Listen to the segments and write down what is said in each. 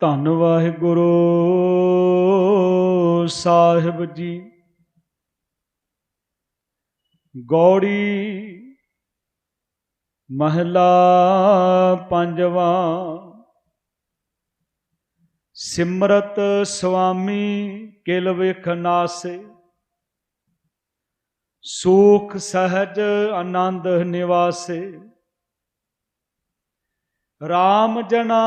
ਧੰਨ ਵਾਹਿਗੁਰੂ ਸਾਹਿਬ ਜੀ। ਗੌੜੀ ਮਹਲਾ ਪੰਜਵਾਂ, ਸਿਮਰਤ ਸੁਆਮੀ ਕਿਲ ਵਿਖ ਨਾਸੇ। ਸੁਖ ਸਹਜ ਆਨੰਦ ਨਿਵਾਸੇ। RAM ਜਨਾ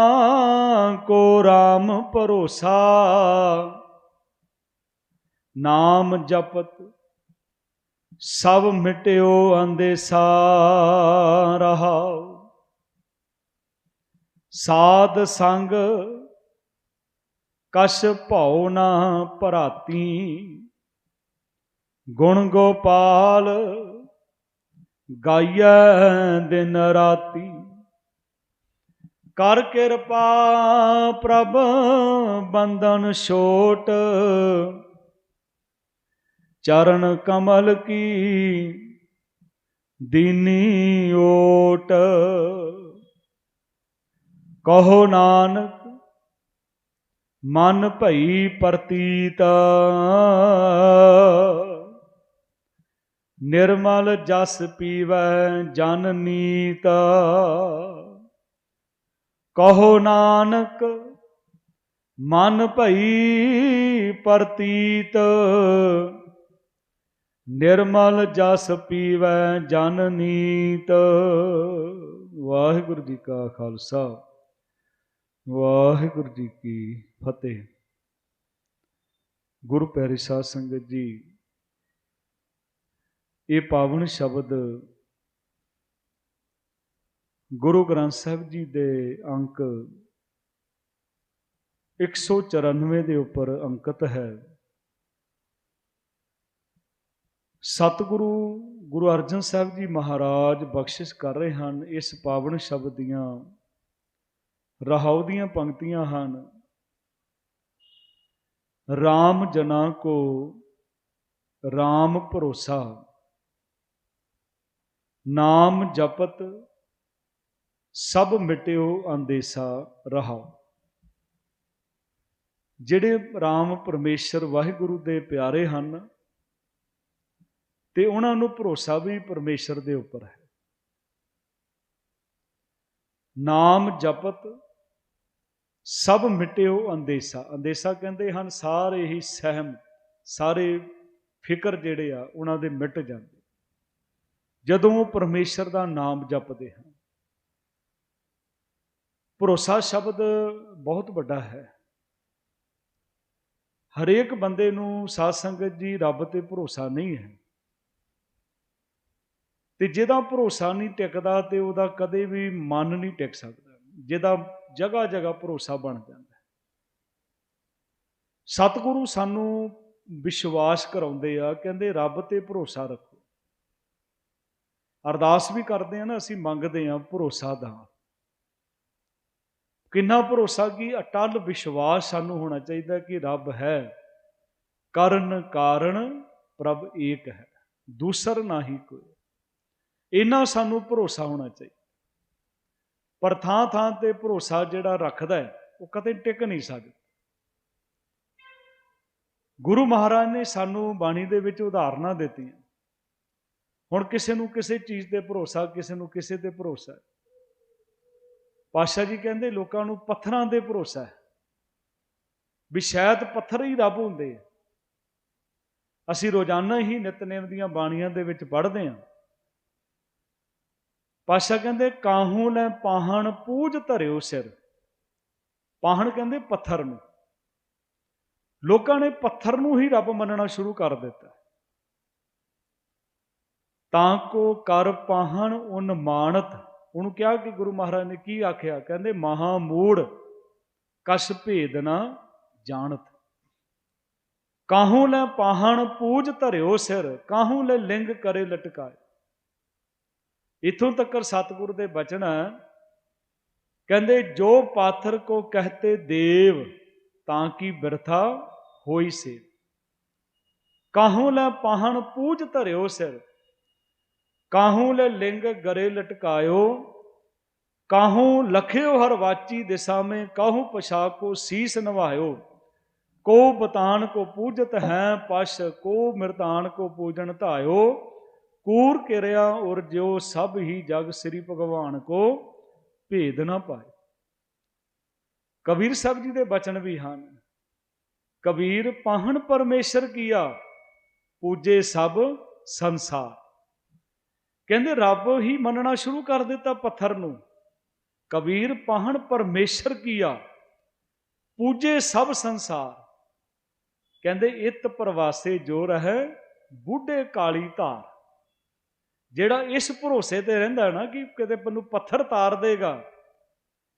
ਕੋ RAM ਭਰੋਸਾ। ਨਾਮ ਜਪਤ ਸਭ ਮਿਟਿਓ ਅੰਦੇਸਾ ਰਹਾਉ ਸਾਧ ਸੰਗ ਕਸ਼ ਭਉ ਨਾ ਭਰਾਤੀ। ਗੁਣ ਗੋਪਾਲ ਗਾਈਐ ਦਿਨ ਰਾਤੀ। ਕਰ ਕਿਰਪਾ ਪ੍ਰਭ, ਬੰਧਨ ਛੋਟ। ਚਰਨ ਕਮਲ ਕੀ ਦੀਨੀ ਓਟ। ਕਹੋ ਨਾਨਕ, ਮਨ ਭਈ ਪ੍ਰਤੀਤ। ਨਿਰਮਲ ਜਸ ਪੀਵੈ ਜਨ ਨੀਤ। ਕਹੋ ਨਾਨਕ, ਮਨ ਭਈ ਪ੍ਰਤੀਤ। ਨਿਰਮਲ ਜਸ ਪੀਵੈ ਜਨ ਨੀਤ। ਵਾਹਿਗੁਰੂ ਜੀ ਕਾ ਖਾਲਸਾ, ਵਾਹਿਗੁਰੂ ਜੀ ਕੀ ਫਤਿਹ। ਗੁਰੂ ਪਿਆਰੀ ਸਾਧ ਸੰਗਤ ਜੀ, ਇਹ ਪਾਵਨ ਸ਼ਬਦ ਗੁਰੂ ਗ੍ਰੰਥ ਸਾਹਿਬ ਜੀ ਦੇ ਅੰਕ 194 ਦੇ ਉੱਪਰ ਅੰਕਿਤ ਹੈ। ਸਤਿਗੁਰੂ ਗੁਰੂ ਅਰਜਨ ਸਾਹਿਬ ਜੀ ਮਹਾਰਾਜ ਬਖਸ਼ਿਸ਼ ਕਰ ਰਹੇ ਹਨ, ਇਸ ਪਾਵਨ ਸ਼ਬਦ ਦੀਆਂ ਰਹਾਉ ਦੀਆਂ ਪੰਕਤੀਆਂ ਹਨ। RAM ਜਨਾ ਕੋ RAM ਭਰੋਸਾ, ਨਾਮ ਜਪਤ ਸਭ ਮਿਟਿਓ ਅੰਦੇਸਾ ਰਹਾਉ ਜਿਹੜੇ RAM ਪਰਮੇਸ਼ਰ ਵਾਹਿਗੁਰੂ ਦੇ ਪਿਆਰੇ ਹਨ, ਤੇ ਉਹਨਾਂ ਨੂੰ ਭਰੋਸਾ ਵੀ ਪਰਮੇਸ਼ਰ ਦੇ ਉੱਪਰ ਹੈ। ਨਾਮ ਜਪਤ, ਸਭ ਮਿਟਿਓ ਅੰਦੇਸਾ। ਅੰਦੇਸਾ ਕਹਿੰਦੇ ਹਨ, ਸਾਰੇ ਹੀ ਸਹਿਮ, ਸਾਰੇ ਫਿਕਰ ਜਿਹੜੇ ਆ, ਉਹਨਾਂ ਦੇ ਮਿਟ ਜਾਂਦੇ। ਜਦੋਂ ਉਹ ਪਰਮੇਸ਼ਰ ਦਾ ਨਾਮ ਜਪਦੇ ਹਨ ਭਰੋਸਾ ਸ਼ਬਦ ਬਹੁਤ ਵੱਡਾ ਹੈ। ਹਰੇਕ ਬੰਦੇ ਨੂੰ ਸਾਧ ਸੰਗਤ ਜੀ ਰੱਬ ਤੇ ਭਰੋਸਾ ਨਹੀਂ ਹੈ। ਤੇ ਜਿਹਦਾ ਭਰੋਸਾ ਨਹੀਂ ਟਿਕਦਾ ਤੇ ਉਹਦਾ ਕਦੇ ਵੀ ਮਨ ਨਹੀਂ ਟਿਕ ਸਕਦਾ, ਜਿਹਦਾ ਜਗ੍ਹਾ ਜਗ੍ਹਾ ਭਰੋਸਾ ਬਣ ਜਾਂਦਾ ਸਤਿਗੁਰੂ ਸਾਨੂੰ ਵਿਸ਼ਵਾਸ ਕਰਾਉਂਦੇ ਆ, ਕਹਿੰਦੇ ਰੱਬ ਤੇ ਭਰੋਸਾ ਰੱਖੋ। ਅਰਦਾਸ ਵੀ ਕਰਦੇ ਆ ਨਾ, ਅਸੀਂ ਮੰਗਦੇ ਆ ਭਰੋਸਾ ਦਾ। ਕਿੰਨਾ ਭਰੋਸਾ ਕੀ ਅਟਲ ਵਿਸ਼ਵਾਸ ਸਾਨੂੰ ਹੋਣਾ ਚਾਹੀਦਾ ਕਿ ਰੱਬ ਹੈ। ਕਰਨ ਕਾਰਨ ਪ੍ਰਭ ਏਕ ਹੈ, ਦੂਸਰ ਨਹੀਂ ਕੋਈ। ਇਹਨਾਂ ਸਾਨੂੰ ਭਰੋਸਾ ਹੋਣਾ ਚਾਹੀਦਾ। ਪਰ ਥਾਂ ਥਾਂ ਤੇ ਭਰੋਸਾ ਜਿਹੜਾ ਰੱਖਦਾ ਹੈ, ਉਹ ਕਦੇ ਟਿਕ ਨਹੀਂ ਸਕਦਾ। ਗੁਰੂ ਮਹਾਰਾਜ ਨੇ ਸਾਨੂੰ ਬਾਣੀ ਦੇ ਵਿੱਚ ਉਦਾਹਰਨਾਂ ਦਿੱਤੀਆਂ। ਹੁਣ ਕਿਸੇ ਨੂੰ ਕਿਸੇ ਚੀਜ਼ ਤੇ ਭਰੋਸਾ, ਕਿਸੇ ਨੂੰ ਕਿਸੇ ਤੇ ਭਰੋਸਾ ਪਾਸ਼ਾ ਜੀ ਕਹਿੰਦੇ, ਲੋਕਾਂ ਨੂੰ ਪੱਥਰਾਂ ਦੇ ਭਰੋਸਾ ਹੈ ਵੀ ਸ਼ਾਇਦ ਪੱਥਰ ਹੀ ਰੱਬ ਹੁੰਦੇ ਆ। ਅਸੀਂ ਰੋਜ਼ਾਨਾ ਹੀ ਨਿਤਨੇਮ ਦੀਆਂ ਬਾਣੀਆਂ ਦੇ ਵਿੱਚ ਪੜ੍ਹਦੇ ਹਾਂ। ਪਾਸ਼ਾ ਕਹਿੰਦੇ, ਕਾਹੂ ਲੈ ਪਾਹਣ ਪੂਜ ਧਰਿਓ ਸਿਰ। ਪਾਹਣ ਕਹਿੰਦੇ ਪੱਥਰ ਨੂੰ। ਲੋਕਾਂ ਨੇ ਪੱਥਰ ਨੂੰ ਹੀ ਰੱਬ ਮੰਨਣਾ ਸ਼ੁਰੂ ਕਰ ਦਿੱਤਾ। ਤਾਂ ਕੋ ਕਰ ਪਾਹਣ ਉਨ ਮਾਨਤ ਉਹਨੂੰ ਕਿਹਾ ਕਿ ਗੁਰੂ ਮਹਾਰਾਜ ਨੇ ਕੀ ਆਖਿਆ? ਕਹਿੰਦੇ ਮਹਾ ਮੂੜ ਕਸ ਭੇਦ ਨਾ ਜਾਣਤ। ਕਾਹੂ ਲੈ ਪਾਹਣ ਪੂਜ ਧਰਿਓ ਸਿਰ, ਕਾਹੂ ਲੈ ਲਿੰਗ ਕਰੇ ਲਟਕਾਏ? ਇਥੋਂ ਤੱਕ ਸਤਿਗੁਰ ਦੇ ਬਚਨ ਕਹਿੰਦੇ, ਜੋ ਪਾਥਰ ਕੋ ਕਹਤੇ ਦੇਵ, ਤਾਂ ਕੀ ਬਿਰਥਾ ਹੋਈ ਸੇ ਕਾਹੂ ਲੈ ਪਾਹਣ ਪੂਜ ਧਰਿਓ ਸਿਰ ਕਾਹੂ ਲੈ ਲਿੰਗ ਗਰੇ ਲਟਕਾਇਓ? ਕਾਹੂ ਲਖਿਓ ਹਰ ਵਾਚੀ ਦਿਸ਼ਾ ਮੇ ਕਾਹੂ ਪਛਾਕੋ ਸੀਸ ਨਵਾਇਓ? ਕੋ ਬਤਾਨ ਕੋ ਪੂਜਤ ਹੈ ਪਸ਼, ਕੋ ਮਿਰਤਾਨ ਕੋ ਪੂਜਨ ਧਾਇਓ? ਕੂਰ ਕਿਰਿਆ ਔਰ ਜਿਉ ਸਭ ਹੀ ਜਗ ਸ੍ਰੀ ਭਗਵਾਨ ਕੋ ਭੇਦ ਨਾ ਪਾਏ। ਕਬੀਰ ਸਾਹਿਬ ਜੀ ਦੇ ਬਚਨ ਵੀ ਹਨ। ਕਬੀਰ, ਪਾਹਣ ਪਰਮੇਸ਼ਰ ਕੀਆ, ਪੂਜੇ ਸਭ ਸੰਸਾਰ। ਕਹਿੰਦੇ, ਰੱਬ ਹੀ ਮੰਨਣਾ ਸ਼ੁਰੂ ਕਰ ਦਿੱਤਾ ਪੱਥਰ ਨੂੰ। ਕਬੀਰ ਪਾਹਣ ਪਰਮੇਸ਼ਰ ਕੀਆ, ਪੂਜੇ ਸਭ ਸੰਸਾਰ। ਕਹਿੰਦੇ, ਇਤ ਪ੍ਰਵਾਸੇ ਜੋ ਰਹਿ, ਬੁੱਢੇ ਕਾਲੀ ਧਾਰ। ਜਿਹੜਾ ਇਸ ਭਰੋਸੇ ਤੇ ਰਹਿੰਦਾ ਨਾ ਕਿ ਕਿਤੇ ਮੈਨੂੰ ਪੱਥਰ ਤਾਰ ਦੇਗਾ,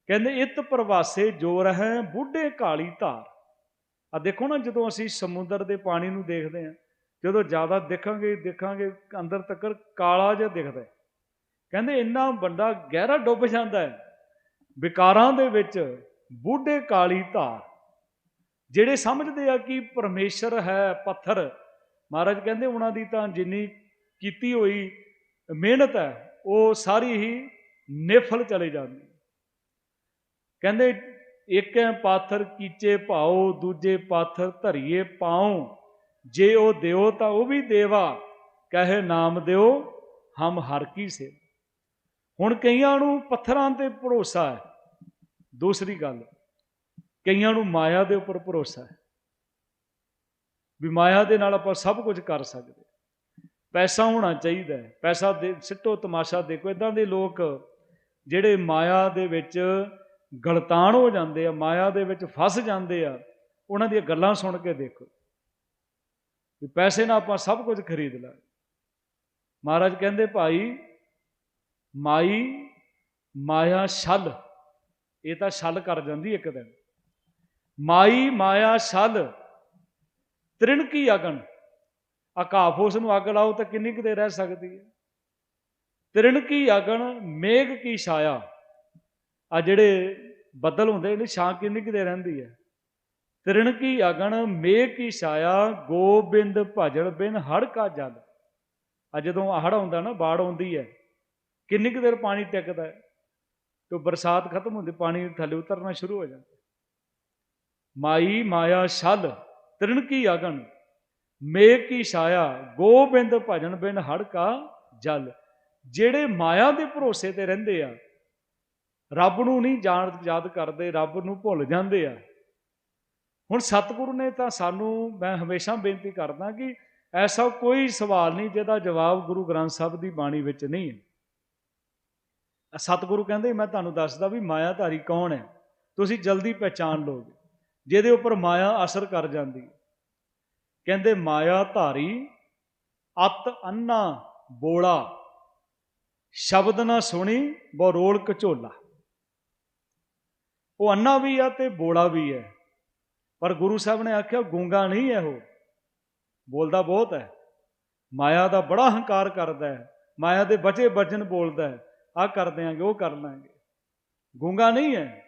ਕਹਿੰਦੇ, ਇਤ ਪ੍ਰਵਾਸੇ ਜੋ ਰਹਿ, ਬੁੱਢੇ ਕਾਲੀ ਧਾਰ। ਆ ਦੇਖੋ ਨਾ, ਜਦੋਂ ਅਸੀਂ ਸਮੁੰਦਰ ਦੇ ਪਾਣੀ ਨੂੰ ਦੇਖਦੇ ਹਾਂ ਜਦੋਂ ਜ਼ਿਆਦਾ ਦੇਖਾਂਗੇ ਦੇਖਾਂਗੇ, ਅੰਦਰ ਤੱਕ ਕਾਲਾ ਜਿਹਾ ਦਿਖਦਾ ਕਹਿੰਦੇ ਇੰਨਾ ਵੱਡਾ ਗਹਿਰਾ ਡੁੱਬ ਜਾਂਦਾ ਹੈ। ਵਿਕਾਰਾਂ ਦੇ ਵਿੱਚ ਬੁੱਢੇ ਕਾਲੀ ਧਾਰ, ਜਿਹੜੇ ਸਮਝਦੇ ਆ ਕਿ ਪਰਮੇਸ਼ਰ ਹੈ ਪੱਥਰ। ਮਹਾਰਾਜ ਕਹਿੰਦੇ ਉਹਨਾਂ ਦੀ ਤਾਂ ਜਿੰਨੀ ਕੀਤੀ ਹੋਈ ਮਿਹਨਤ ਹੈ, ਉਹ ਸਾਰੀ ਹੀ ਨਿਫਲ ਚਲੇ ਜਾਂਦੀ। ਕਹਿੰਦੇ, ਇੱਕੈ ਪਾਥਰ ਕੀਚੇ ਭਾਓ, ਦੂਜੇ ਪਾਥਰ ਧਰੀਏ ਪਾਉ। ਜੇ ਉਹ ਦਿਓ ਤਾਂ ਉਹ ਵੀ ਦੇਵਾ, ਕਹੇ ਨਾਮ ਦਿਓ, ਹਮ ਹਰ ਕੀ ਸੇ ਹੁਣ ਕਈਆਂ ਨੂੰ ਪੱਥਰਾਂ ਤੇ ਭਰੋਸਾ ਹੈ। ਦੂਸਰੀ ਗੱਲ, ਕਈਆਂ ਨੂੰ ਮਾਇਆ ਦੇ ਉੱਪਰ ਭਰੋਸਾ ਹੈ। ਵੀ ਮਾਇਆ ਦੇ ਨਾਲ ਆਪਾਂ ਸਭ ਕੁਝ ਕਰ ਸਕਦੇ। ਪੈਸਾ ਹੋਣਾ ਚਾਹੀਦਾ ਹੈ। ਪੈਸਾ ਦੇ ਸਿੱਟੋ ਤਮਾਸ਼ਾ ਦੇਖੋ, ਇਦਾਂ ਦੇ ਲੋਕ ਜਿਹੜੇ ਮਾਇਆ ਦੇ ਵਿੱਚ ਗਲਤਾਨ ਹੋ ਜਾਂਦੇ ਆ, ਮਾਇਆ ਦੇ ਵਿੱਚ ਫਸ ਜਾਂਦੇ ਆ, ਉਹਨਾਂ ਦੀਆਂ ਗੱਲਾਂ ਸੁਣ ਕੇ ਦੇਖੋ। ਵੀ ਪੈਸੇ ਨਾਲ ਆਪਾਂ ਸਭ ਕੁਝ ਖਰੀਦ ਲਾਂ ਮਹਾਰਾਜ ਕਹਿੰਦੇ, ਭਾਈ, ਮਾਈ, ਮਾਇਆ ਛਲ। ਇਹ ਤਾਂ ਛਲ ਕਰ ਜਾਂਦੀ ਇੱਕ ਦਿਨ। ਮਾਈ, ਮਾਇਆ ਛਲ, ਤ੍ਰਿਣ ਕੀ ਅਗਨ? ਆਕਾਫ ਉਸ ਨੂੰ ਅੱਗ ਲਾਓ ਤਾਂ ਕਿੰਨੀ ਕੁ ਦੇਰ ਰਹਿ ਸਕਦੀ ਹੈ? ਤ੍ਰਿਣ ਕੀ ਅਗਨ, ਮੇਘ ਕੀ ਛਾਇਆ? ਆ ਜਿਹੜੇ ਬੱਦਲ ਹੁੰਦੇ ਨੇ ਛਾਂ ਕਿੰਨੀ ਕੁ ਦੇਰ ਰਹਿੰਦੀ ਹੈ? ਤ੍ਰਿਣ ਕੀ ਅਗਨ ਮੇਘ ਕੀ ਛਾਇਆ, ਗੋਬਿੰਦ ਭਜਣ ਬਿਨ ਹੜ ਕਾ ਜਲ। ਆ ਜਦੋਂ ਹੜ ਆਉਂਦਾ ਨਾ, ਬਾੜ ਆਉਂਦੀ ਹੈ, ਕਿੰਨੀ ਕੁ ਦੇਰ ਪਾਣੀ ਟਿਕਦਾ ਹੈ? ਤੇ ਬਰਸਾਤ ਖਤਮ ਹੁੰਦੀ, ਪਾਣੀ ਥੱਲੇ ਉਤਰਨਾ ਸ਼ੁਰੂ ਹੋ ਜਾਂਦਾ। ਮਾਈ ਮਾਇਆ ਛਲ ਤ੍ਰਿਣ ਕੀ ਅਗਨ ਮੇਘ ਕੀ ਛਾਇਆ, ਗੋਬਿੰਦ ਭਜਨ ਬਿਨ ਹੜ ਕਾ ਜਲ। ਜਿਹੜੇ ਮਾਇਆ ਦੇ ਭਰੋਸੇ ਤੇ ਰਹਿੰਦੇ ਆ, ਰੱਬ ਨੂੰ ਨਹੀਂ ਜਾਣ, ਯਾਦ ਕਰਦੇ, ਰੱਬ ਨੂੰ ਭੁੱਲ ਜਾਂਦੇ ਆ। ਹੁਣ ਸਤਿਗੁਰੂ ਨੇ ਤਾਂ ਸਾਨੂੰ, ਮੈਂ ਹਮੇਸ਼ਾ ਬੇਨਤੀ ਕਰਦਾ ਕਿ ਐਸਾ ਕੋਈ ਸਵਾਲ ਨਹੀਂ ਜਿਹਦਾ ਜਵਾਬ ਗੁਰੂ ਗ੍ਰੰਥ ਸਾਹਿਬ ਦੀ ਬਾਣੀ ਵਿੱਚ ਨਹੀਂ ਹੈ। ਸਤਿਗੁਰੂ ਕਹਿੰਦੇ, ਮੈਂ ਤੁਹਾਨੂੰ ਦੱਸਦਾ ਵੀ ਮਾਇਆਧਾਰੀ ਕੌਣ ਹੈ? ਤੁਸੀਂ ਜਲਦੀ ਪਹਿਚਾਨ ਲੋਗੇ ਜਿਹਦੇ ਉੱਪਰ ਮਾਇਆ ਅਸਰ ਕਰ ਜਾਂਦੀ। ਕਹਿੰਦੇ ਮਾਇਆ ਧਾਰੀ ਅਤ ਅੰਨਾ ਬੋਲਾ। ਸ਼ਬਦ ਨਾ ਸੁਣੀ ਬੋ ਰੋਲ ਕਚੋਲਾ ਉਹ ਅੰਨਾ ਵੀ ਆ ਤੇ ਬੋਲਾ ਵੀ ਹੈ। ਪਰ ਗੁਰੂ ਸਾਹਿਬ ਨੇ ਆਖਿਆ, ਗੂੰਗਾ ਨਹੀਂ ਹੈ ਉਹ। ਬੋਲਦਾ ਬਹੁਤ ਹੈ। ਮਾਇਆ ਦਾ ਬੜਾ ਹੰਕਾਰ ਕਰਦਾ ਹੈ। ਮਾਇਆ ਦੇ ਬਚੇ ਬਚਨ ਬੋਲਦਾ ਹੈ। ਆ ਕਰ ਦਿਆਂਗੇ, ਉਹ ਕਰ ਲਾਂਗੇ। ਗੂੰਗਾ ਨਹੀਂ ਹੈ।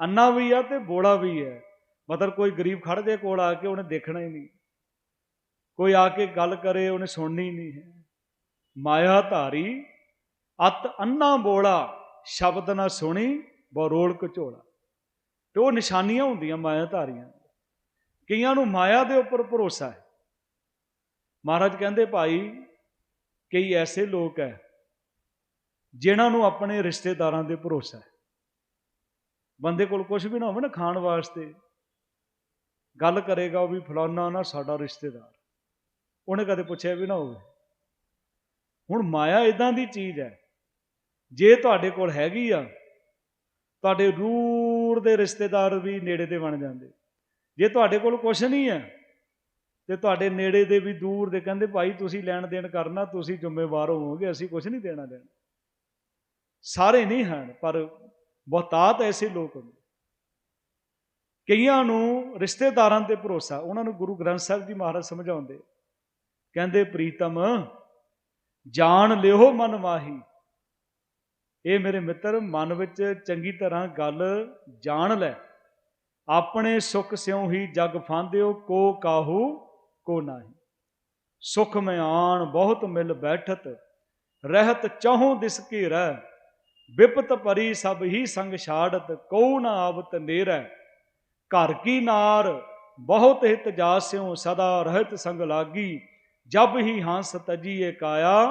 ਅੰਨਾ ਵੀ ਆ ਤੇ ਬੋਲਾ ਵੀ ਹੈ। ਮਤਲਬ ਕੋਈ ਗਰੀਬ ਖੜ ਦੇ ਕੋਲ ਆ ਕੇ ਉਹਨੇ ਦੇਖਣਾ ਹੀ ਨਹੀਂ। ਕੋਈ ਆ ਕੇ ਗੱਲ ਕਰੇ, ਉਹਨੇ ਸੁਣਨੀ ਨਹੀਂ ਹੈ। ਮਾਇਆ ਧਾਰੀ, ਅਤ ਅੰਨਾ ਬੋਲਾ ਸ਼ਬਦ ਨਾ ਸੁਣੀ ਬਰੋਲ ਕਚੋਲਾ ਤੇ ਉਹ ਨਿਸ਼ਾਨੀਆਂ ਹੁੰਦੀਆਂ ਮਾਇਆ ਧਾਰੀਆਂ ਕਈਆਂ ਨੂੰ ਮਾਇਆ ਦੇ ਉੱਪਰ ਭਰੋਸਾ ਹੈ। ਮਹਾਰਾਜ ਕਹਿੰਦੇ, ਭਾਈ, ਕਈ ਐਸੇ ਲੋਕ ਹੈ ਜਿਨ੍ਹਾਂ ਨੂੰ ਆਪਣੇ ਰਿਸ਼ਤੇਦਾਰਾਂ ਦੇ ਭਰੋਸਾ ਹੈ। ਬੰਦੇ ਕੋਲ ਕੁਝ ਵੀ ਨਾ ਹੋਵੇ ਨਾ ਖਾਣ ਵਾਸਤੇ। ਗੱਲ ਕਰੇਗਾ ਉਹ ਵੀ ਫਲਾਨਾ ਨਾ ਸਾਡਾ ਰਿਸ਼ਤੇਦਾਰ। ਉਹਨੇ ਕਦੇ ਪੁੱਛਿਆ ਵੀ ਨਾ ਹੋਵੇ। ਹੁਣ ਮਾਇਆ ਇਦਾਂ ਦੀ ਚੀਜ਼ ਹੈ ਜੇ ਤੁਹਾਡੇ ਕੋਲ ਹੈਗੀ ਆ, ਤੁਹਾਡੇ ਰੂਹ ਰੂੜ ਦੇ ਰਿਸ਼ਤੇਦਾਰ ਵੀ ਨੇੜੇ ਦੇ ਬਣ ਜਾਂਦੇ। ਜੇ ਤੁਹਾਡੇ ਕੋਲ ਕੁਝ ਨਹੀਂ ਹੈ, ਤੇ ਤੁਹਾਡੇ ਨੇੜੇ ਦੇ ਵੀ ਦੂਰ ਦੇ ਕਹਿੰਦੇ, ਭਾਈ, ਤੁਸੀਂ ਲੈਣ ਦੇਣ ਕਰਨਾ, ਤੁਸੀਂ ਜ਼ਿੰਮੇਵਾਰ ਹੋਵੋਗੇ, ਅਸੀਂ ਕੁਝ ਨਹੀਂ ਦੇਣਾ ਦੇਣਾ। ਸਾਰੇ ਨਹੀਂ ਹਨ, ਪਰ ਬਹੁਤਾਤ ਐਸੇ ਲੋਕ ਹੁੰਦੇ। ਕਈਆਂ ਨੂੰ ਰਿਸ਼ਤੇਦਾਰਾਂ ਤੇ ਭਰੋਸਾ, ਉਹਨਾਂ ਨੂੰ ਗੁਰੂ ਗ੍ਰੰਥ ਸਾਹਿਬ ਜੀ ਮਹਾਰਾਜ ਸਮਝਾਉਂਦੇ। ਕਹਿੰਦੇ, ਪ੍ਰੀਤਮ, ਜਾਣ ਲਿਓ ਮਨ ਮਾਹੀ ਇਹ ਮੇਰੇ ਮਿੱਤਰ, ਮਨ ਵਿੱਚ ਚੰਗੀ ਤਰ੍ਹਾਂ ਗੱਲ ਜਾਣ ਲੈ। ਆਪਣੇ ਸੁਖ ਸਿਉ ਹੀ ਜਗ ਫਾਂਦਿਓ, ਕੋ ਕਾਹੂ, ਕੋ ਨਾਹੀ। ਸੁਖ ਮਿਆਨ ਬਹੁਤ ਮਿਲ ਬੈਠਤ, ਰਹਿਤ ਚਾਹੋਂ ਦਿਸ ਕੀ ਰਹਿ। ਵਿਪਤ ਪਰੀ ਸਭ ਹੀ ਸੰਗ ਛਾੜਤ, ਕਉ ਨਾ ਆਵਤ ਨੇਰੈ। ਘਰ ਕੀ ਨਾਰ, ਬਹੁਤ ਹਿਤ ਜਾਸਿਓ ਸਦਾ ਰਹਿਤ ਸੰਗ ਲਾਗੀ। ਜਬ ਹੀ ਹੰਸ ਤਜੀਏ ਕਾਇਆ,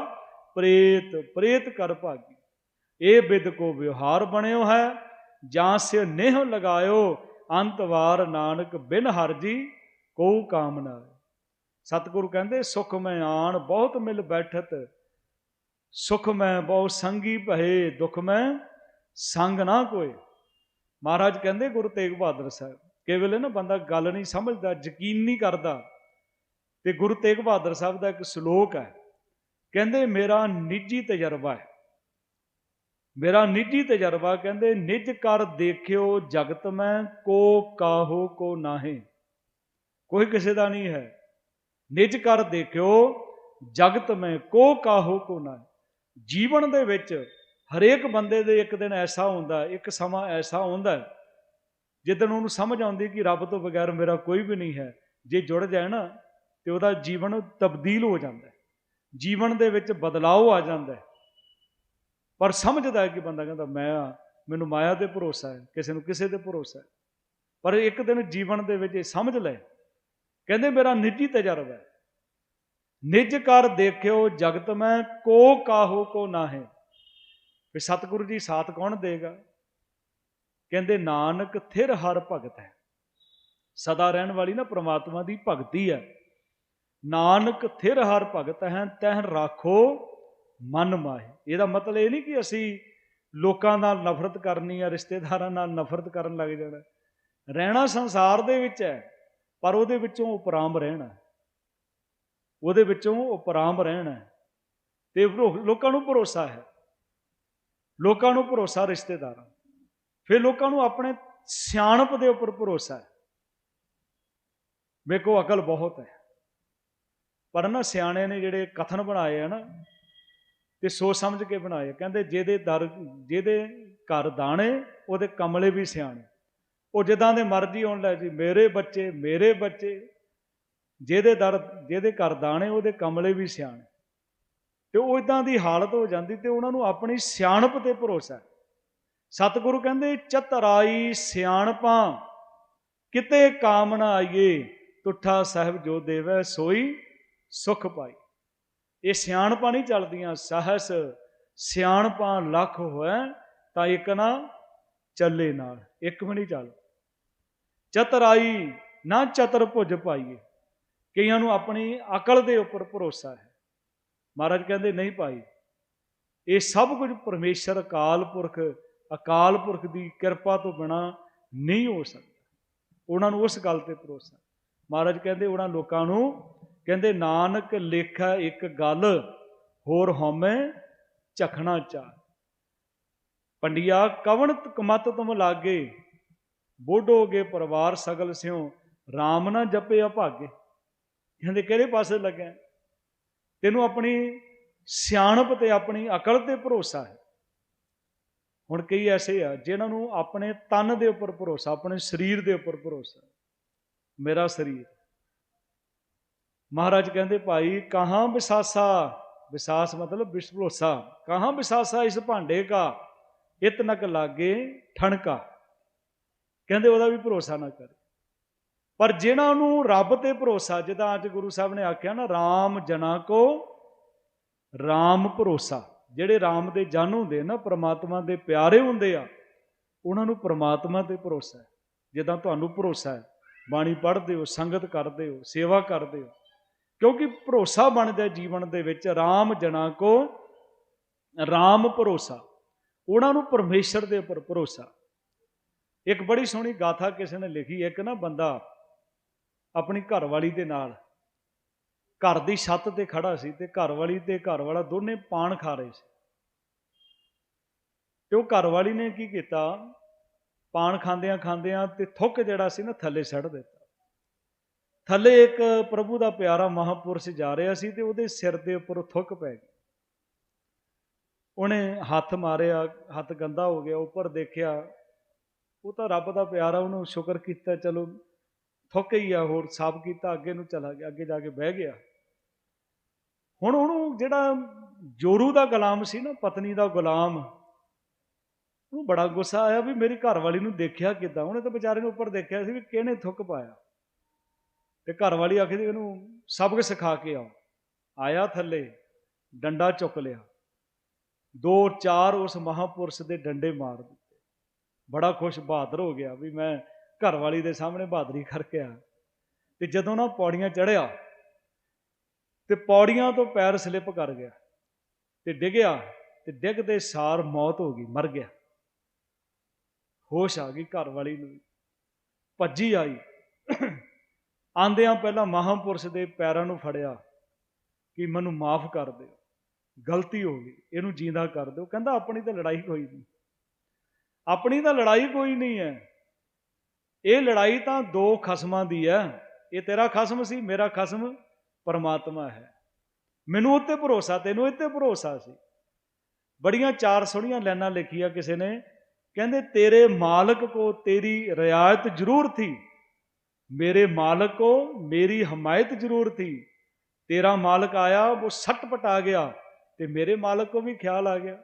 ਪ੍ਰੇਤ ਪ੍ਰੇਤ ਕਰ ਭਾਗੀ। ਇਹ ਬਿਦ ਕੋ ਵਿਵਹਾਰ ਬਣਿਓ ਹੈ, ਜਾਂ ਸੇ ਨੇਹ ਲਗਾਇਓ, ਅੰਤ ਵਾਰ ਨਾਨਕ ਬਿਨ ਹਰਜੀ ਕੋ ਕਾਮ ਸਤਿਗੁਰੂ ਕਹਿੰਦੇ, ਸੁਖ ਮੈਂ ਆਣ, ਬਹੁਤ ਮਿਲ ਬੈਠਤ। ਸੁਖ ਮੈਂ ਬਹੁ ਸੰਗੀ ਭਏ, ਦੁਖ ਮੈਂ ਸੰਗ ਨਾ ਕੋਏ। ਮਹਾਰਾਜ ਕਹਿੰਦੇ, ਗੁਰੂ ਤੇਗ ਬਹਾਦਰ ਸਾਹਿਬ, ਕੇਵਲ ਨਾ ਬੰਦਾ ਗੱਲ ਨਹੀਂ ਸਮਝਦਾ, ਯਕੀਨ ਨਹੀਂ ਕਰਦਾ। ਤੇ ਗੁਰੂ ਤੇਗ ਬਹਾਦਰ ਸਾਹਿਬ ਦਾ ਇੱਕ ਸ਼ਲੋਕ ਹੈ, ਕਹਿੰਦੇ, ਮੇਰਾ ਨਿੱਜੀ ਤਜਰਬਾ ਹੈ। ਮੇਰਾ ਨਿੱਜੀ ਤਜਰਬਾ ਕਹਿੰਦੇ, ਨਿਜ ਕਰ ਦੇਖਿਓ ਜਗਤ ਮੈਂ, ਕੋ ਕਾਹੋ ਕੋ ਨਾਹੇ। ਕੋਈ ਕਿਸੇ ਦਾ ਨਹੀਂ ਹੈ। ਨਿਜ ਕਰ ਦੇਖਿਓ ਜਗਤ ਮੈਂ, ਕੋ ਕਾਹੋ ਕੋ ਨਾਹੇ। ਜੀਵਨ ਦੇ ਵਿੱਚ ਹਰੇਕ ਬੰਦੇ ਦੇ ਇੱਕ ਦਿਨ ਐਸਾ ਹੁੰਦਾ, ਇੱਕ ਸਮਾਂ ਐਸਾ ਹੁੰਦਾ ਜਿੱਦਣ ਉਹਨੂੰ ਸਮਝ ਆਉਂਦੀ ਕਿ ਰੱਬ ਤੋਂ ਬਗੈਰ ਮੇਰਾ ਕੋਈ ਵੀ ਨਹੀਂ ਹੈ। ਜੇ ਜੁੜ ਜਾਏ ਨਾ, ਤੇ ਉਹਦਾ ਜੀਵਨ ਤਬਦੀਲ ਹੋ ਜਾਂਦਾ ਜੀਵਨ ਦੇ ਵਿੱਚ ਬਦਲਾਅ ਆ ਜਾਂਦਾ ਪਰ ਸਮਝਦਾ ਹੈ ਕਿ ਬੰਦਾ ਕਹਿੰਦਾ, ਮੈਂ ਆ, ਮੈਨੂੰ ਮਾਇਆ ਤੇ ਭਰੋਸਾ ਹੈ, ਕਿਸੇ ਨੂੰ ਕਿਸੇ ਤੇ ਭਰੋਸਾ ਹੈ। ਪਰ ਇੱਕ ਦਿਨ ਜੀਵਨ ਦੇ ਵਿੱਚ ਇਹ ਸਮਝ ਲੈ ਕਹਿੰਦੇ, ਮੇਰਾ ਨਿੱਜੀ ਤਜਰਬਾ ਹੈ। ਨਿਜ ਕਰ ਦੇਖਿਓ, ਜਗਤ ਮੈਂ ਕੋ ਕਾਹੋ ਕੋ ਨਾਹੇ। ਵੀ ਸਤਿਗੁਰੂ ਜੀ ਸਾਥ ਕੌਣ ਦੇਗਾ? ਕਹਿੰਦੇ, ਨਾਨਕ ਥਿਰ ਹਰ ਭਗਤ ਹੈ। ਸਦਾ ਰਹਿਣ ਵਾਲੀ ਨਾ ਪ੍ਰਮਾਤਮਾ ਦੀ ਭਗਤੀ ਹੈ। ਨਾਨਕ ਥਿਰ ਹਰ ਭਗਤ ਹੈ ਤਹਿ ਰਾਖੋ ਮਨ ਮਾਹੇ। ਇਹਦਾ ਮਤਲਬ ਇਹ ਨਹੀਂ ਕਿ ਅਸੀਂ ਲੋਕਾਂ ਨਾਲ ਨਫ਼ਰਤ ਕਰਨੀ ਆ, ਰਿਸ਼ਤੇਦਾਰਾਂ ਨਾਲ ਨਫ਼ਰਤ ਕਰਨ ਲੱਗ ਜਾਣਾ। ਰਹਿਣਾ ਸੰਸਾਰ ਦੇ ਵਿੱਚ ਹੈ, ਪਰ ਉਹਦੇ ਵਿੱਚੋਂ ਉਪਰਾਮ ਰਹਿਣਾ ਉਹਦੇ ਵਿੱਚੋਂ ਉਪਰਾਮ ਰਹਿਣਾ ਤੇ ਲੋਕਾਂ ਨੂੰ ਭਰੋਸਾ ਹੈ। ਲੋਕਾਂ ਨੂੰ ਭਰੋਸਾ ਰਿਸ਼ਤੇਦਾਰਾਂ ਫਿਰ ਲੋਕਾਂ ਨੂੰ ਆਪਣੇ ਸਿਆਣਪ ਦੇ ਉੱਪਰ ਭਰੋਸਾ ਹੈ। ਮੇਰੇ ਵੇਖੋ ਅਕਲ ਬਹੁਤ ਹੈ। ਪਰ ਨਾ ਸਿਆਣੇ ਨੇ ਜਿਹੜੇ ਕਥਨ ਬਣਾਏ ਆ ਨਾ ਤੇ ਸੋਚ ਸਮਝ ਕੇ ਬਣਾਏ। ਕਹਿੰਦੇ ਜਿਹਦੇ ਦਰ, ਜਿਹਦੇ ਘਰ ਦਾਣੇ, ਉਹਦੇ ਕਮਲੇ ਵੀ ਸਿਆਣੇ। ਉਹ ਜਿੱਦਾਂ ਦੇ ਮਰਜ਼ੀ ਹੋਣ ਲੈ ਜੀ, ਮੇਰੇ ਬੱਚੇ ਮੇਰੇ ਬੱਚੇ। ਜਿਹਦੇ ਦਰ, ਜਿਹਦੇ ਘਰ ਦਾਣੇ, ਉਹਦੇ ਕਮਲੇ ਵੀ ਸਿਆਣੇ। ਤੇ ਉਹ ਇਦਾਂ ਦੀ ਹਾਲਤ ਹੋ ਜਾਂਦੀ ਤੇ ਉਹਨਾਂ ਨੂੰ ਆਪਣੀ ਸਿਆਣਪ ਤੇ ਭਰੋਸਾ ਸਤਿਗੁਰੂ ਕਹਿੰਦੇ, ਚਤਰਾਈ ਸਿਆਣਪਾਂ, ਕਿਤੇ ਕਾਮਨਾ ਆਈਏ, ਤੁਠਾ ਸਾਹਿਬ ਜੋ ਦੇਵੈ ਸੋਈ ਸੁਖ ਪਾਈ। ਇਹ ਸਿਆਣਪਾਂ ਨਹੀਂ ਚੱਲਦੀਆਂ, ਸਹਸ ਸਿਆਣਪਾਂ ਲੱਖ ਹੋਏ, ਤਾਂ ਇੱਕ ਨਾ ਚੱਲੇ ਨਾਲ, ਇੱਕ ਵੀ ਨਹੀਂ ਚੱਲ। ਚਤਰਾਈ ਨਾ ਚਤਰ ਭੁਜ ਪਾਈਏ, ਕਈਆਂ ਨੂੰ ਆਪਣੀ ਅਕਲ ਦੇ ਉੱਪਰ ਭਰੋਸਾ ਹੈ। ਮਹਾਰਾਜ ਕਹਿੰਦੇ, ਨਹੀਂ ਭਾਈ, ਇਹ ਸਭ ਕੁਝ ਪਰਮੇਸ਼ਰ ਅਕਾਲ ਪੁਰਖ ਅਕਾਲ ਪੁਰਖ ਦੀ ਕਿਰਪਾ ਤੋਂ ਬਿਨਾ ਨਹੀਂ ਹੋ ਸਕਦਾ। ਉਹਨਾਂ ਨੂੰ ਉਸ ਗੱਲ ਤੇ ਭਰੋਸਾ। ਮਹਾਰਾਜ ਕਹਿੰਦੇ, ਉਹਨਾਂ ਲੋਕਾਂ ਨੂੰ ਕਹਿੰਦੇ, ਨਾਨਕ ਲੇਖਾ ਇੱਕ ਗੱਲ, ਹੋਰ ਹਉਮੈ ਝਖਣਾ ਚਾਹ ਪੰਡਿਆ, ਕਵਣ ਕਮਤ ਤੁਮ ਲਾਗੇ? ਬੋਡੋਗੇ ਪਰਿਵਾਰ ਸਗਲ ਸਿਓ RAM ਨਾ ਜਪੇ ਅਭਾਗੇ। ਕਹਿੰਦੇ, ਕਿਹੜੇ ਪਾਸੇ ਲੱਗਿਆ? ਤੈਨੂੰ ਆਪਣੀ ਸਿਆਣਪ ਤੇ ਆਪਣੀ ਅਕਲ ਤੇ ਭਰੋਸਾ ਹੈ। ਹੁਣ ਕਈ ਐਸੇ ਆ, ਜਿਨ੍ਹਾਂ ਨੂੰ ਆਪਣੇ ਤਨ ਦੇ ਉੱਪਰ ਭਰੋਸਾ, ਆਪਣੇ ਸਰੀਰ ਦੇ ਉੱਪਰ ਭਰੋਸਾ। ਮੇਰਾ ਸਰੀਰ ਮਹਾਰਾਜ ਕਹਿੰਦੇ, ਭਾਈ, ਕਹਾਂ ਵਿਸਾਸਾ ਵਿਸਾਸ ਮਤਲਬ ਵਿਸ਼ਵੋਸਾ ਕਹਾਂ ਵਿਸਾਸਾ ਇਸ ਭਾਂਡੇ ਕਾ? ਇਤਨਕ ਲਾਗੇ ਠਣਕਾ। ਕਹਿੰਦੇ, ਉਹਦਾ ਵੀ ਭਰੋਸਾ ਨਾ ਕਰ। ਪਰ ਜਿਹਨਾਂ ਨੂੰ ਰੱਬ ਤੇ ਭਰੋਸਾ, ਜਿੱਦਾਂ ਅੱਜ ਗੁਰੂ ਸਾਹਿਬ ਨੇ ਆਖਿਆ ਨਾ RAM ਜਨਾ ਕੋ RAM ਭਰੋਸਾ। ਜਿਹੜੇ RAM ਦੇ ਜਨ ਹੁੰਦੇ ਨਾ, ਪ੍ਰਮਾਤਮਾ ਦੇ ਪਿਆਰੇ ਹੁੰਦੇ ਆ, ਉਹਨਾਂ ਨੂੰ ਪ੍ਰਮਾਤਮਾ ਤੇ ਭਰੋਸਾ ਹੈ। ਜਿੱਦਾਂ ਤੁਹਾਨੂੰ ਭਰੋਸਾ ਹੈ, ਬਾਣੀ ਪੜ੍ਹਦੇ ਹੋ, ਸੰਗਤ ਕਰਦੇ ਹੋ, ਸੇਵਾ ਕਰਦੇ ਹੋ ਕਿਉਂਕਿ ਭਰੋਸਾ ਬਣਦਾ ਜੀਵਨ ਦੇ ਵਿੱਚ RAM ਜਣਾ ਕੋ RAM ਭਰੋਸਾ। ਉਹਨਾਂ ਨੂੰ ਪਰਮੇਸ਼ਰ ਦੇ ਉੱਪਰ ਭਰੋਸਾ। ਇੱਕ ਬੜੀ ਸੋਹਣੀ ਗਾਥਾ ਕਿਸੇ ਨੇ ਲਿਖੀ, ਇੱਕ ਨਾ ਬੰਦਾ ਆਪਣੀ ਘਰਵਾਲੀ ਦੇ ਨਾਲ, ਘਰ ਦੀ ਛੱਤ ਤੇ ਖੜਾ ਸੀ ਤੇ ਘਰਵਾਲੀ ਤੇ ਘਰ ਵਾਲਾ ਦੋਨੇ ਪਾਣ ਖਾ ਰਹੇ ਸੀ। ਤੇ ਉਹ ਘਰਵਾਲੀ ਨੇ ਕੀ ਕੀਤਾ? ਪਾਣ ਖਾਂਦਿਆਂ ਖਾਂਦਿਆਂ ਤੇ ਥੁੱਕ ਜਿਹੜਾ ਸੀ ਨਾ ਥੱਲੇ ਸੱਟ ਦਿੱਤਾ। ਥੱਲੇ ਇੱਕ ਪ੍ਰਭੂ ਦਾ ਪਿਆਰਾ ਮਹਾਪੁਰਸ਼ ਜਾ ਰਿਹਾ ਸੀ ਤੇ ਉਹਦੇ ਸਿਰ ਦੇ ਉੱਪਰ ਥੁੱਕ ਪੈ ਗਈ। ਉਹਨੇ ਹੱਥ ਮਾਰਿਆ, ਹੱਥ ਗੰਦਾ ਹੋ ਗਿਆ, ਉੱਪਰ ਦੇਖਿਆ, ਉਹ ਤਾਂ ਰੱਬ ਦਾ ਪਿਆਰਾ ਉਹਨੂੰ ਸ਼ੁਕਰ ਕੀਤਾ, ਚਲੋ ਥੁੱਕ ਹੀ ਆ, ਹੋਰ ਸਾਫ਼ ਕੀਤਾ, ਅੱਗੇ ਨੂੰ ਚਲਾ ਗਿਆ, ਅੱਗੇ ਜਾ ਕੇ ਬਹਿ ਗਿਆ। ਹੁਣ ਉਹਨੂੰ ਜਿਹੜਾ ਜੋਰੂ ਦਾ ਗੁਲਾਮ ਸੀ ਨਾ, ਪਤਨੀ ਦਾ ਗੁਲਾਮ, ਉਹਨੂੰ ਬੜਾ ਗੁੱਸਾ ਆਇਆ ਵੀ ਮੇਰੀ ਘਰ ਵਾਲੀ ਨੂੰ ਦੇਖਿਆ ਕਿਦਾਂ? ਉਹਨੇ ਤਾਂ ਵਿਚਾਰੇ ਨੂੰ ਉੱਪਰ ਦੇਖਿਆ ਸੀ ਵੀ ਕਿਹਨੇ ਥੁੱਕ ਪਾਇਆ। ਤੇ ਘਰ ਵਾਲੀ ਆਖਦੀ ਇਹਨੂੰ ਸਬਕ ਸਿਖਾ ਕੇ ਆਓ। ਆਇਆ ਥੱਲੇ, ਡੰਡਾ ਚੁੱਕ ਲਿਆ। ਦੋ ਚਾਰ ਉਸ ਮਹਾਪੁਰਸ਼ ਦੇ ਡੰਡੇ ਮਾਰ ਦਿੱਤੇ। ਬੜਾ ਖੁਸ਼ ਬਹਾਦਰ ਹੋ ਗਿਆ ਵੀ ਮੈਂ ਘਰ ਵਾਲੀ ਦੇ ਸਾਹਮਣੇ ਬਹਾਦਰੀ ਕਰਕੇ ਆ ਤੇ ਜਦੋਂ ਨਾ ਪੌੜੀਆਂ ਚੜਿਆ ਤੇ ਪੌੜੀਆਂ ਤੋਂ ਪੈਰ ਸਲਿੱਪ ਕਰ ਗਿਆ। ਤੇ ਡਿੱਗਿਆ, ਤੇ ਡਿੱਗਦੇ ਸਾਰ ਮੌਤ ਹੋ ਗਈ, ਮਰ ਗਿਆ। ਹੋਸ਼ ਆ ਗਈ ਘਰ ਵਾਲੀ ਨੂੰ ਭੱਜੀ ਆਈ। ਆਂਦਿਆਂ ਪਹਿਲਾਂ ਮਹਾਪੁਰਸ਼ ਦੇ ਪੈਰਾਂ ਨੂੰ ਫੜਿਆ ਕਿ ਮੈਨੂੰ ਮਾਫ ਕਰ ਦਿਓ। ਗਲਤੀ ਹੋ ਗਈ। ਇਹਨੂੰ ਜਿੰਦਾ ਕਰ ਦਿਓ। ਕਹਿੰਦਾ, ਆਪਣੀ ਤਾਂ ਲੜਾਈ ਕੋਈ ਨਹੀਂ। ਆਪਣੀ ਤਾਂ ਲੜਾਈ ਕੋਈ ਨਹੀਂ ਹੈ। ਇਹ ਲੜਾਈ ਤਾਂ ਦੋ ਖਸਮਾਂ ਦੀ ਹੈ। ਇਹ ਤੇਰਾ ਖਸਮ ਸੀ, ਮੇਰਾ ਖਸਮ ਪਰਮਾਤਮਾ ਹੈ। ਮੈਨੂੰ ਉੱਤੇ ਭਰੋਸਾ, ਤੈਨੂੰ ਇੱਥੇ ਭਰੋਸਾ ਸੀ। ਬੜੀਆਂ ਚਾਰ ਸੋਹਣੀਆਂ ਲਾਈਨਾਂ ਲਿਖੀਆਂ ਕਿਸੇ ਨੇ। ਕਹਿੰਦੇ, ਤੇਰੇ ਮਾਲਕ ਕੋ ਤੇਰੀ ਰਿਆਇਤ ਜ਼ਰੂਰ ਥੀ। मेरे मालिक को मेरी हमायत जरूर थी तेरा मालिक आया वो सटपट आ गया ते मेरे मालिक को भी ख्याल आ गया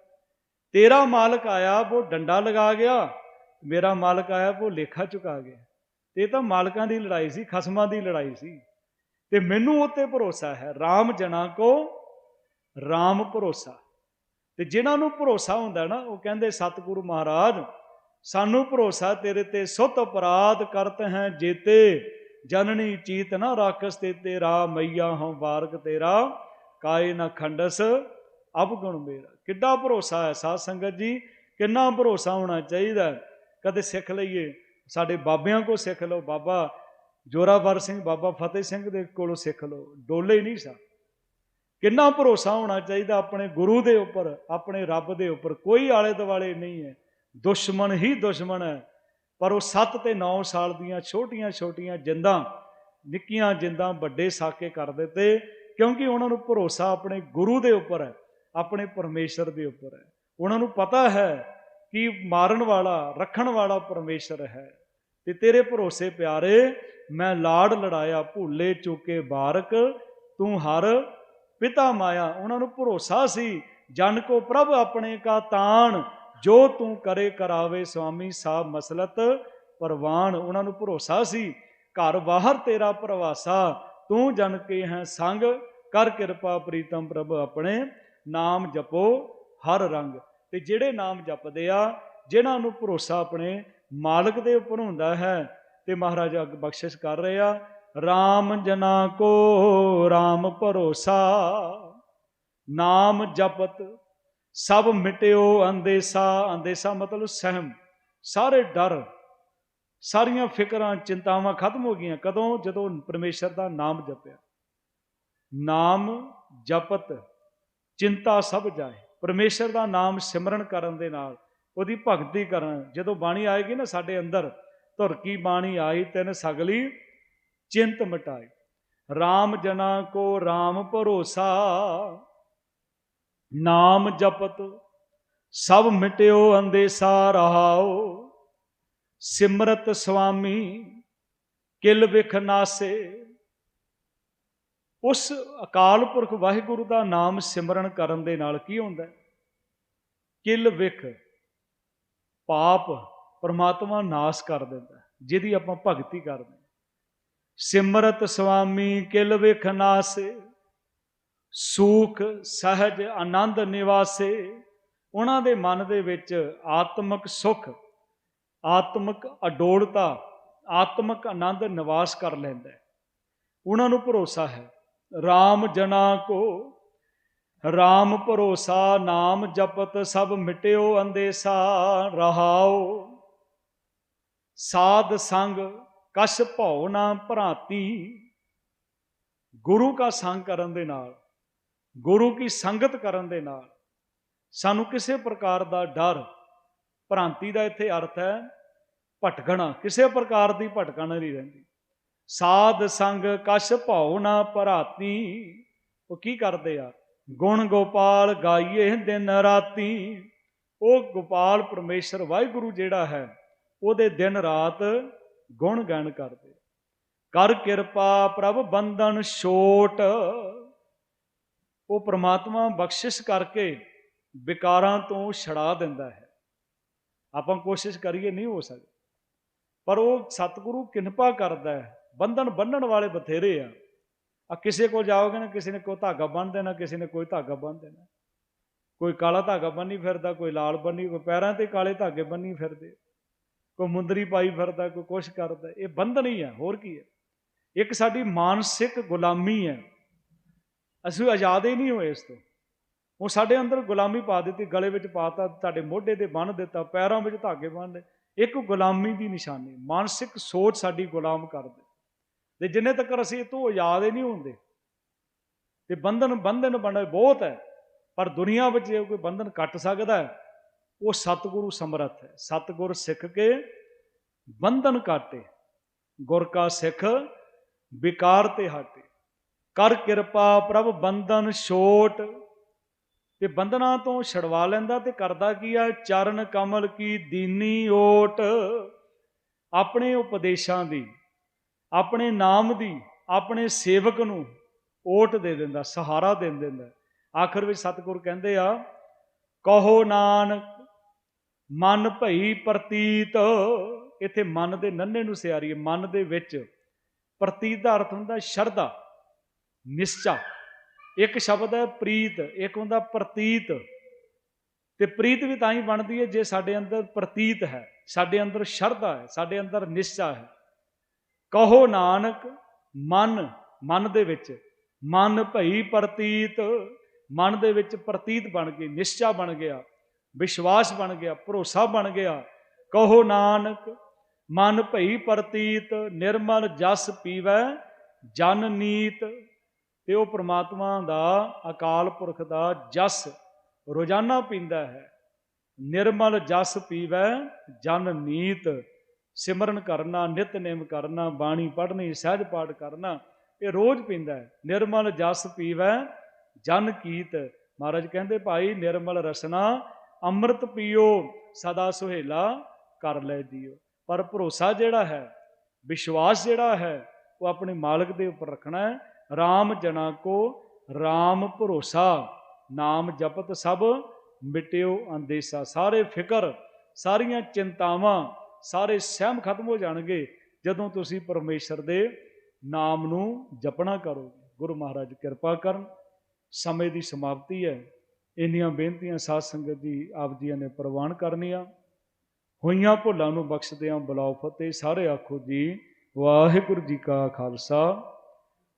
तेरा मालिक आया वो डंडा लगा गया मेरा मालिक आया वो ਲੇਖਾ ਚੁਕਾ ਗਿਆ ਤੇ ਇਹ ਤਾਂ ਮਾਲਕਾਂ ਦੀ ਲੜਾਈ ਸੀ ਖਸਮਾਂ ਦੀ ਲੜਾਈ ਸੀ ਤੇ ਮੈਨੂੰ ਉੱਤੇ ਭਰੋਸਾ ਹੈ RAM ਜਨਾ ਕੋ RAM ਭਰੋਸਾ ਤੇ ਜਿਨ੍ਹਾਂ ਨੂੰ ਭਰੋਸਾ ਹੁੰਦਾ ਨਾ ਉਹ ਕਹਿੰਦੇ ਸਤਿਗੁਰੂ ਮਹਾਰਾਜ ਸਾਨੂੰ ਭਰੋਸਾ ਤੇਰੇ ਤੇ ਸੁਤ ਅਪਰਾਧ ਕਰਤ ਹੈ ਜੇਤੇ। ਜਨਨੀ ਚੀਤ ਨਾ ਰਾਖਸ ਤੇ ਤੇਰਾ, ਮਈਆ ਹਉ ਬਾਰਕ ਤੇਰਾ। ਕਾਏ ਨਾ ਖੰਡਸ ਅਪਗੁਣ ਮੇਰਾ। ਕਿੱਡਾ ਭਰੋਸਾ ਹੈ ਸਾਧ ਸੰਗਤ ਜੀ, ਕਿੰਨਾ ਭਰੋਸਾ ਹੋਣਾ ਚਾਹੀਦਾ ਕਦੇ ਸਿੱਖ ਲਈਏ, ਸਾਡੇ ਬਾਬਿਆਂ ਕੋ ਸਿੱਖ ਲਓ, ਬਾਬਾ ਜੋਰਾਵਰ ਸਿੰਘ, ਬਾਬਾ ਫਤਿਹ ਸਿੰਘ ਦੇ ਕੋਲੋਂ ਸਿੱਖ ਲਓ। ਡੋਲੇ ਨਹੀਂ ਸਾ। ਕਿੰਨਾ ਭਰੋਸਾ ਹੋਣਾ ਚਾਹੀਦਾ ਆਪਣੇ ਗੁਰੂ ਦੇ ਉੱਪਰ, ਆਪਣੇ ਰੱਬ ਦੇ ਉੱਪਰ। ਕੋਈ ਆਲੇ ਦੁਆਲੇ ਨਹੀਂ ਹੈ। ਦੁਸ਼ਮਣ ਹੀ ਦੁਸ਼ਮਣ ਹੈ। ਪਰ ਉਹ 7 ਤੇ 9 ਸਾਲ ਦੀਆਂ ਛੋਟੀਆਂ-ਛੋਟੀਆਂ ਜਿੰਦਾਂ, ਨਿੱਕੀਆਂ ਜਿੰਦਾਂ ਵੱਡੇ ਸਾਕੇ ਕਰ ਦਿੱਤੇ, ਕਿਉਂਕਿ ਉਹਨਾਂ ਨੂੰ ਭਰੋਸਾ ਆਪਣੇ ਗੁਰੂ ਦੇ ਉੱਪਰ ਹੈ, ਆਪਣੇ ਪਰਮੇਸ਼ਰ ਦੇ ਉੱਪਰ ਹੈ। ਉਹਨਾਂ ਨੂੰ ਪਤਾ ਹੈ ਕਿ ਮਾਰਨ ਵਾਲਾ, ਰੱਖਣ ਵਾਲਾ ਪਰਮੇਸ਼ਰ ਹੈ। ਤੇ ਤੇਰੇ ਭਰੋਸੇ ਪਿਆਰੇ, ਮੈਂ ਲਾੜ ਲੜਾਇਆ, ਭੁੱਲੇ ਚੁੱਕੇ ਬਾਰਕ, ਤੂੰ ਹਰ ਪਿਤਾ ਮਾਇਆ। ਉਹਨਾਂ ਨੂੰ ਭਰੋਸਾ ਸੀ, ਜਨ ਕੋ ਪ੍ਰਭ ਆਪਣੇ ਕਾ ਤਾਣ ਜੋ ਤੂੰ ਕਰੇ ਕਰਾਵੇ ਸੁਆਮੀ ਸਾਹਿਬ ਮਸਲਤ, ਪਰਵਾਨ ਉਹਨਾਂ ਨੂੰ ਭਰੋਸਾ ਸੀ। ਘਰ ਬਾਹਰ ਤੇਰਾ ਪ੍ਰਵਾਸਾ, ਤੂੰ ਜਨ ਕੇ ਹੈ ਸੰਗ, ਕਰ ਕਿਰਪਾ ਪ੍ਰੀਤਮ ਪ੍ਰਭ ਆਪਣੇ, ਨਾਮ ਜਪੋ ਹਰ ਰੰਗ। ਤੇ ਜਿਹੜੇ ਨਾਮ ਜਪਦੇ ਆ, ਜਿਨ੍ਹਾਂ ਨੂੰ ਭਰੋਸਾ ਆਪਣੇ, ਮਾਲਕ ਦੇ ਉੱਪਰ ਹੁੰਦਾ ਹੈ। ਤੇ ਮਹਾਰਾਜ ਅੱਗ ਬਖਸ਼ਿਸ਼ ਕਰ ਰਹੇ ਆ RAM ਜਨਾ ਕੋ RAM ਭਰੋਸਾ, ਨਾਮ ਜਪਤ ਸਭ ਮਿਟਿਓ ਅੰਦੇਸਾ ਅੰਦੇਸਾ ਮਤਲਬ ਸਹਿਮ। ਸਾਰੇ ਡਰ, ਸਾਰੀਆਂ ਫਿਕਰਾਂ, ਚਿੰਤਾਵਾਂ ਖਤਮ ਹੋ ਗਈਆਂ ਕਦੋਂ? ਜਦੋਂ ਪਰਮੇਸ਼ਰ ਦਾ ਨਾਮ ਜਪਿਆ। ਨਾਮ ਜਪਤ, ਚਿੰਤਾ ਸਭ ਜਾਏ। ਪਰਮੇਸ਼ਰ ਦਾ ਨਾਮ ਸਿਮਰਨ ਕਰਨ ਦੇ ਨਾਲ, ਉਹਦੀ ਭਗਤੀ ਕਰਨ। ਜਦੋਂ ਬਾਣੀ ਆਏਗੀ ਨਾ ਸਾਡੇ ਅੰਦਰ, ਧੁਰ ਕੀ ਬਾਣੀ ਆਈ, ਤੈਨ ਸਗਲੀ ਚਿੰਤ ਮਟਾਈ। RAM ਜਨਾ ਕੋ RAM ਭਰੋਸਾ ਨਾਮ ਜਪਤ, ਸਭ ਮਿਟਿਓ ਅੰਦੇਸਾ ਰਹਾਓ। ਸਿਮਰਤ ਸੁਆਮੀ ਕਿਲ ਵਿਖ ਨਾਸੇ। ਉਸ ਅਕਾਲ ਪੁਰਖ ਵਾਹਿਗੁਰੂ ਦਾ ਨਾਮ ਸਿਮਰਨ ਕਰਨ ਦੇ ਨਾਲ ਕੀ ਹੁੰਦਾ? ਹੈ ਕਿਲ ਵਿਖ ਪਾਪ ਪਰਮਾਤਮਾ ਨਾਸ ਕਰ ਦਿੰਦਾ, ਜਿਹਦੀ ਆਪਾਂ ਭਗਤੀ ਕਰਦੇ ਸਿਮਰਤ ਸੁਆਮੀ ਕਿਲ ਵਿਖ ਨਾਸੇ। ਸੂਖ, ਸਹਿਜ, ਆਨੰਦ ਨਿਵਾਸੇ, ਉਹਨਾਂ ਦੇ ਮਨ ਦੇ ਵਿੱਚ ਆਤਮਿਕ ਸੁਖ, ਆਤਮਿਕ ਅਡੋਲਤਾ, ਆਤਮਿਕ ਆਨੰਦ ਨਿਵਾਸ ਕਰ ਲੈਂਦਾ ਉਹਨਾਂ ਨੂੰ ਭਰੋਸਾ ਹੈ RAM ਜਨਾ ਕੋ RAM ਭਰੋਸਾ, ਨਾਮ ਜਪਤ ਸਭ ਮਿਟਿਓ ਅੰਦੇਸਾ, ਰਹਾਓ। ਸਾਧ ਸੰਗ ਕਛ ਭਉ ਨਾ ਭਰਾਤੀ, ਗੁਰੂ ਕਾ ਸੰਗ ਕਰਨ ਦੇ ਨਾਲ ਗੁਰੂ ਕੀ ਸੰਗਤ ਕਰਨ ਦੇ ਨਾਲ। ਸਾਨੂੰ ਕਿਸੇ ਪ੍ਰਕਾਰ ਦਾ ਡਰ, ਭ੍ਰਾਂਤੀ ਦਾ ਇੱਥੇ ਅਰਥ ਹੈ ਭਟਕਣਾ। ਕਿਸੇ ਪ੍ਰਕਾਰ ਦੀ ਭਟਕਣ ਨਹੀਂ ਰਹਿੰਦੀ। ਸਾਧ ਸੰਗ ਕਛ ਭਉ ਨਾ ਭਰਾਤੀ। ਉਹ ਕੀ ਕਰਦੇ ਆ? ਗੁਣ ਗੋਪਾਲ ਗਾਈਏ ਦਿਨ ਰਾਤੀ। ਉਹ ਗੋਪਾਲ ਪਰਮੇਸ਼ਰ ਵਾਹਿਗੁਰੂ ਜਿਹੜਾ ਹੈ, ਉਹਦੇ ਦਿਨ ਰਾਤ ਗੁਣ ਗਾਣ ਕਰਦੇ। ਕਰ ਕਿਰਪਾ ਪ੍ਰਭ ਬੰਧਨ ਛੋਟ। ਉਹ ਪ੍ਰਮਾਤਮਾ ਬਖਸ਼ਿਸ਼ ਕਰਕੇ ਵਿਕਾਰਾਂ ਤੋਂ ਛੜਾ ਦਿੰਦਾ ਹੈ। ਆਪਾਂ ਕੋਸ਼ਿਸ਼ ਕਰੀਏ ਨਹੀਂ ਹੋ ਸਕਦਾ। ਪਰ ਉਹ ਸਤਿਗੁਰੂ ਕਿਰਪਾ ਕਰਦਾ ਹੈ। ਬੰਧਨ ਬੰਨਣ ਵਾਲੇ ਬਥੇਰੇ ਆ। ਆ ਕਿਸੇ ਕੋਲ ਜਾਓਗੇ ਨਾ, ਕਿਸੇ ਨੇ ਕੋਈ ਧਾਗਾ ਬੰਨ ਦੇਣਾ, ਕਿਸੇ ਨੇ ਕੋਈ ਧਾਗਾ ਬੰਨ ਦੇਣਾ। ਕੋਈ ਕਾਲਾ ਧਾਗਾ ਬੰਨੀ ਫਿਰਦਾ, ਕੋਈ ਲਾਲ ਬੰਨੀ, ਕੋਈ ਪੈਰਾਂ ਤੇ ਕਾਲੇ ਧਾਗੇ ਬੰਨੀ ਫਿਰਦੇ। ਕੋਈ ਮੁੰਦਰੀ ਪਾਈ ਫਿਰਦਾ, ਕੋਈ ਕੁਛ ਕਰਦਾ। ਇਹ ਬੰਧਨ ਹੀ ਹੈ ਹੋਰ ਕੀ ਹੈ ਇੱਕ ਸਾਡੀ ਮਾਨਸਿਕ ਗੁਲਾਮੀ ਹੈ ਅਸੀਂ ਆਜ਼ਾਦ ਹੀ ਨਹੀਂ ਹੋਏ ਇਸ ਤੋਂ। ਉਹ ਸਾਡੇ ਅੰਦਰ ਗੁਲਾਮੀ ਪਾ ਦਿੱਤੀ, ਗਲੇ ਵਿੱਚ ਪਾਤਾ ਤੁਹਾਡੇ ਮੋਢੇ ਤੇ ਬੰਨ ਦਿੱਤਾ, ਪੈਰਾਂ ਵਿੱਚ ਧਾਗੇ ਬੰਨ ਲਏ। ਇੱਕ ਗੁਲਾਮੀ ਦੀ ਨਿਸ਼ਾਨੀ, ਮਾਨਸਿਕ ਸੋਚ ਸਾਡੀ ਗੁਲਾਮ ਕਰ ਦੇ ਤੇ ਜਿੰਨੇ ਤੱਕ ਅਸੀਂ ਇਹ ਤੋਂ ਆਜ਼ਾਦ ਹੀ ਨਹੀਂ ਹੁੰਦੇ, ਤੇ ਬੰਧਨ ਬੰਧਨ ਬਣੇ ਬਹੁਤ ਹੈ, ਪਰ ਦੁਨੀਆ ਵਿੱਚ ਜੇ ਕੋਈ ਬੰਧਨ ਕੱਟ ਸਕਦਾ ਹੈ, ਉਹ ਸਤਿਗੁਰੂ ਸਮਰੱਥ ਹੈ। ਸਤਿਗੁਰ ਸਿੱਖ ਕੇ ਬੰਧਨ ਕਾਟੇ ਗੁਰ ਕਾ ਸਿੱਖ ਵਿਕਾਰ ਤੇ ਹਟੇ। ਕਰ ਕਿਰਪਾ ਪ੍ਰਭ ਬੰਧਨ ਛੋਟ। ਤੇ ਬੰਧਨਾਂ ਤੋਂ ਛਡਵਾ ਲੈਂਦਾ ਤੇ ਕਰਦਾ ਕੀ ਆ? ਚਰਨ ਕਮਲ ਕੀ ਦੀਨੀ ਓਟ। ਆਪਣੇ ਉਪਦੇਸ਼ਾਂ ਦੀ, ਆਪਣੇ ਨਾਮ ਦੀ, ਆਪਣੇ ਸੇਵਕ ਨੂੰ ਓਟ ਦੇ ਦਿੰਦਾ, ਸਹਾਰਾ ਦੇ ਦਿੰਦਾ। ਆਖਰ ਵਿੱਚ ਸਤਿਗੁਰ ਕਹਿੰਦੇ ਆ, ਕਹੋ ਨਾਨਕ, ਮਨ ਭਈ ਪ੍ਰਤੀਤ। ਇੱਥੇ ਮਨ ਦੇ ਨੰਨੇ ਨੂੰ ਸਿਆਰੀਏ, ਮਨ ਦੇ ਵਿੱਚ ਪ੍ਰਤੀਤ ਦਾ ਅਰਥ ਹੁੰਦਾ ਸ਼ਰਧਾ। ਨਿਸ਼ਚਾ। ਇੱਕ ਸ਼ਬਦ ਹੈ ਪ੍ਰੀਤ, ਇੱਕ ਹੁੰਦਾ ਪ੍ਰਤੀਤ। ਤੇ ਪ੍ਰੀਤ ਵੀ ਤਾਂ ਹੀ ਬਣਦੀ ਹੈ ਜੇ ਸਾਡੇ ਅੰਦਰ ਪ੍ਰਤੀਤ ਹੈ, ਸਾਡੇ ਅੰਦਰ ਸ਼ਰਧਾ ਹੈ, ਸਾਡੇ ਅੰਦਰ ਨਿਸ਼ਚਾ ਹੈ। ਕਹੋ ਨਾਨਕ, ਮਨ ਮਨ ਦੇ ਵਿੱਚ, ਮਨ ਭਈ ਪ੍ਰਤੀਤ। ਮਨ ਦੇ ਵਿੱਚ ਪ੍ਰਤੀਤ ਬਣ ਗਈ ਨਿਸ਼ਚਾ ਬਣ ਗਿਆ, ਵਿਸ਼ਵਾਸ ਬਣ ਗਿਆ, ਭਰੋਸਾ ਬਣ ਗਿਆ। ਕਹੋ ਨਾਨਕ, ਮਨ ਭਈ ਪ੍ਰਤੀਤ, ਨਿਰਮਲ ਜਸ ਪੀਵੈ, ਜਨ ਨੀਤ। ਤੇ ਉਹ ਪ੍ਰਮਾਤਮਾ ਦਾ ਅਕਾਲ ਪੁਰਖ ਦਾ ਜਸ ਰੋਜ਼ਾਨਾ ਪੀਂਦਾ ਹੈ। ਨਿਰਮਲ ਜਸ ਪੀਵੈ, ਜਨ ਨੀਤ। ਸਿਮਰਨ ਕਰਨਾ ਨਿਤਨੇਮ ਕਰਨਾ, ਬਾਣੀ ਪੜ੍ਹਨੀ, ਸਹਿਜ ਪਾਠ ਕਰਨਾ, ਇਹ ਰੋਜ਼ ਪੀਂਦਾ ਹੈ। ਨਿਰਮਲ ਜਸ ਪੀਵੈ, ਜਨ ਕੀਤ। ਮਹਾਰਾਜ ਕਹਿੰਦੇ, ਭਾਈ, ਨਿਰਮਲ ਰਸਨਾ, ਅੰਮ੍ਰਿਤ ਪੀਓ, ਸਦਾ ਸੁਹੇਲਾ ਕਰ ਲੈ ਜੀਓ। ਪਰ ਭਰੋਸਾ ਜਿਹੜਾ ਹੈ, ਵਿਸ਼ਵਾਸ ਜਿਹੜਾ ਹੈ, ਉਹ ਆਪਣੇ ਮਾਲਕ ਦੇ ਉੱਪਰ ਰੱਖਣਾ ਹੈ। RAM ਜਣਾ ਕੋ RAM ਭਰੋਸਾ। ਨਾਮ ਜਪਤ ਸਭ, ਮਿਟਿਓ ਅੰਦੇਸਾ। ਸਾਰੇ ਫਿਕਰ, ਸਾਰੀਆਂ ਚਿੰਤਾਵਾਂ, ਸਾਰੇ ਸਹਿਮ ਖਤਮ ਹੋ ਜਾਣਗੇ ਜਦੋਂ ਤੁਸੀਂ ਪਰਮੇਸ਼ਰ ਦੇ ਨਾਮ ਨੂੰ ਜਪਣਾ ਕਰੋਗੇ। ਗੁਰੂ ਮਹਾਰਾਜ ਕਿਰਪਾ ਕਰਨ। ਸਮੇਂ ਦੀ ਸਮਾਪਤੀ ਹੈ। ਇੰਨੀਆਂ ਬੇਨਤੀਆਂ ਸਾਧ ਸੰਗਤ ਜੀ ਆਪ ਜੀਆਂ ਨੇ ਪ੍ਰਵਾਨ ਕਰਨੀਆਂ। ਹੋਈਆਂ ਭੁੱਲਾਂ ਨੂੰ ਬਖਸ਼ਦਿਆਂ ਬੁਲਾਓ ਫਤਿਹ। ਸਾਰੇ ਆਖੋ ਜੀ, ਵਾਹਿਗੁਰੂ ਜੀ ਕਾ ਖਾਲਸਾ।